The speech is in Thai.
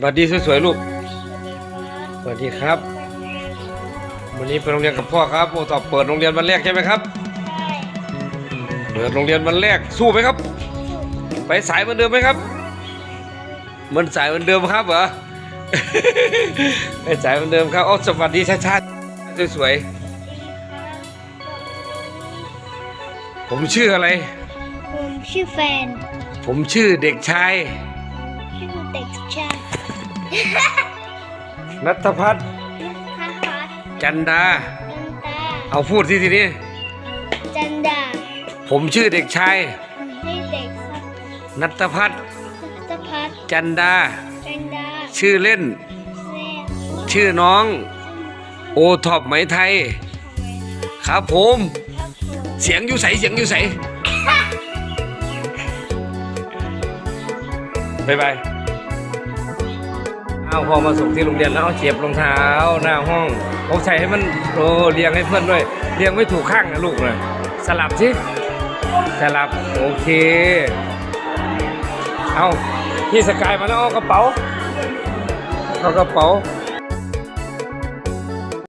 สวัสดีสวยๆลูกสวัสดีครับ วันนี้ไปโรงเรียนกับพ่อครับโอตอบเปิดโรงเรียนวันแรกใช่ไหมครับ เปิดโรงเรียนวันแรกสู้ไหมครับ ไปสายเหมือนเดิมไหมครับเหมันสายเหมือนเดิมครับเหรอไปสายเหมือนเดิมครับโอ้สวัสดีชาชาติสวยๆผมชื่ออะไร ผมชื่อแฟน ผมชื่อเด็กชาย ชื่อเด็กชายนัทพัฒน์พาพัฒจันดา จันดาเอาพูดที่ทีนี้ จันดา ผมชื่อเด็กชายผมชื่อเด็กนัทพัฒน์นัทพัฒน์จันดา จันดา ชื่อเล่นแม่ชื่อน้อง โอท็อปไหมไทยครับผมครับผม เสียงอยู่ใสเสียงอยู่ใสบายบาย เอาพอมาส่งที่โรงเรียนแล้วเอาเจ็บรองเท้าหน้าห้องเอาใส่ให้มันโอ้เรียงให้เพื่อนด้วยเรียงไม่ถูกข้างนะลูกเลยสลับสิสลับโอเค เอาพี่สกายมาแล้วเอากระเป๋าเอากระเป๋า